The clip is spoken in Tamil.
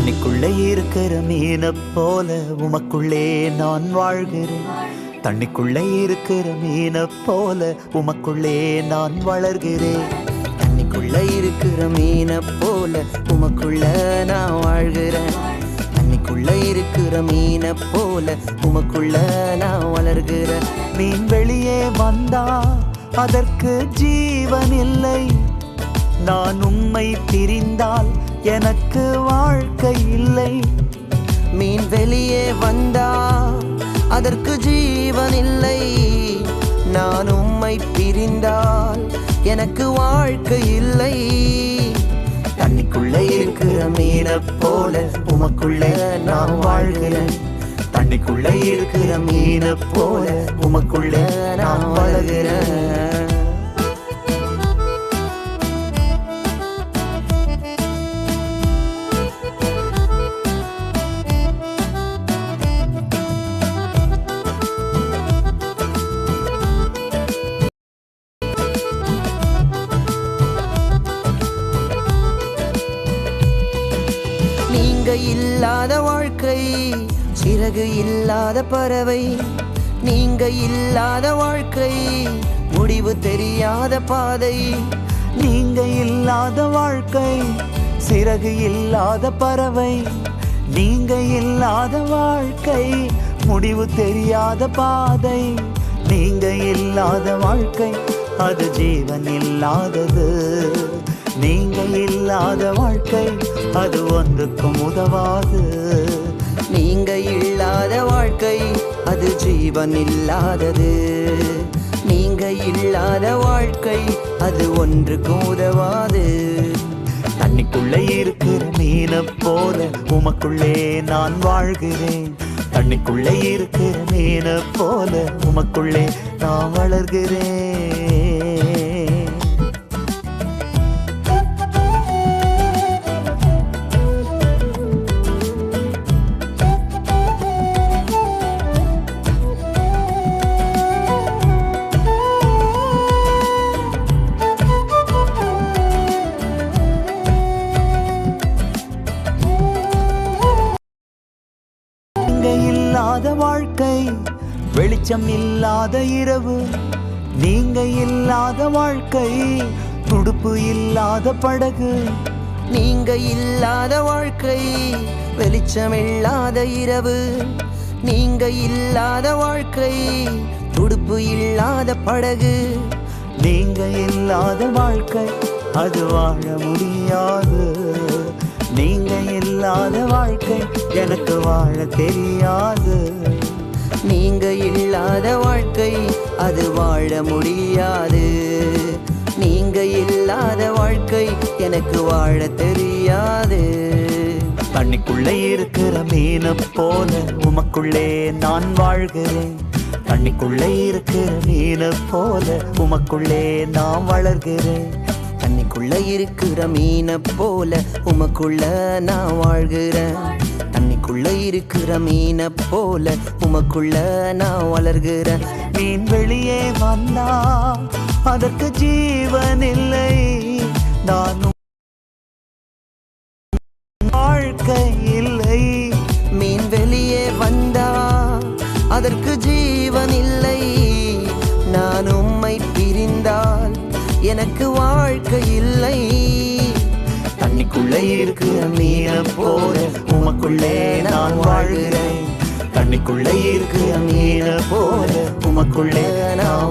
தண்ணிக்குள்ளே இருக்கிற மீனை போல உமக்குள்ளே நான் வாழ்கிறேன். தண்ணிக்குள்ளே இருக்கிற மீனை போல உமக்குள்ளே நான் வளர்கிறேன். தண்ணிக்குள்ளே இருக்கிற மீனை போல உமக்குள்ள நான் வாழ்கிறேன். தண்ணிக்குள்ளே இருக்கிற மீனை போல உமக்குள்ள நான் வளர்கிறேன். மீன் வெளியே வந்தா அதற்கு ஜீவன் இல்லை. நான் உம்மை பிரிந்தால் எனக்கு வாழ் வெளியே வந்தா அதற்கு ஜீவன் இல்லை நான் உம்மை பிரிந்தால் எனக்கு வாழ்க்கை இல்லை. தண்ணிக்குள்ளே இருக்கிற மீனை போல உமக்குள்ளே நான் வாழ்கிறேன். தண்ணிக்குள்ளே இருக்கிற மீனை போல உமக்குள்ளே நான் வாழ்கிறேன் இல்லாத வாழ்க்கை சிறகு இல்லாத பறவை. நீங்க இல்லாத வாழ்க்கை முடிவு தெரியாத பாதை. நீங்க இல்லாத வாழ்க்கை சிறகு இல்லாத பறவை. நீங்க இல்லாத வாழ்க்கை முடிவு தெரியாத பாதை. நீங்க இல்லாத வாழ்க்கை அது ஜீவன் இல்லாதது. நீங்கள் இல்லாத வாழ்க்கை அது ஒன்றுக்கும் உதவாது. நீங்க இல்லாத வாழ்க்கை அது ஜீவன் இல்லாதது. நீங்க இல்லாத வாழ்க்கை அது ஒன்றுக்கும் உதவாது. தண்ணிக்குள்ளே இருக்கிற மீனை போல உமக்குள்ளே நான் வாழ்கிறேன். தண்ணிக்குள்ளே இருக்கிற மீனை போல உமக்குள்ளே நான் வளர்கிறேன். இல்லாத வாழ்க்கை வெளிச்சம் இல்லாத இரவு நீங்க இல்லாத வாழ்க்கை துடுப்பு இல்லாத படகு நீங்க இல்லாத வாழ்க்கை வெளிச்சம் இல்லாத இரவு நீங்க இல்லாத வாழ்க்கை துடுப்பு இல்லாத படகு நீங்க இல்லாத வாழ்க்கை அது வாழ முடியாது. நீங்க இல்லாத வாழ்க்கை எனக்கு வாழ தெரியாது. நீங்க இல்லாத வாழ்க்கை அது வாழ முடியாது. நீங்க இல்லாத வாழ்க்கை எனக்கு வாழ தெரியாது. தண்ணிக்குள்ளே இருக்கிற மீனை போல உமக்குள்ளே நான் வாழ்கிறேன். தண்ணிக்குள்ளே இருக்கிற மீனை போல உமக்குள்ளே நான் வளர்கிறேன். தண்ணிக்குள்ளே இருக்கிற மீனை போல உமக்குள்ள நான் வாழ்கிறேன். தண்ணிக்குள்ள இருக்கிற மீனை போல உமக்குள்ள நான் வளர்கிறேன். மீன் வெளியே வந்தா அதற்கு ஜீவன் இல்லை நான் வாழ்க்கை இல்லை மீன் வெளியே வந்தா அதற்கு ஜீவன் இல்லை நான் உம்மை பிரிந்தால் எனக்கு வாழ்க்கை இல்லை. தண்ணிக்குள்ளே இருக்கிற மீனை போல உமக்குள்ளே நான் வாழ்கிறேன். தண்ணிக்குள்ளே இருக்கு மீனை போல உமக்குள்ளே நான்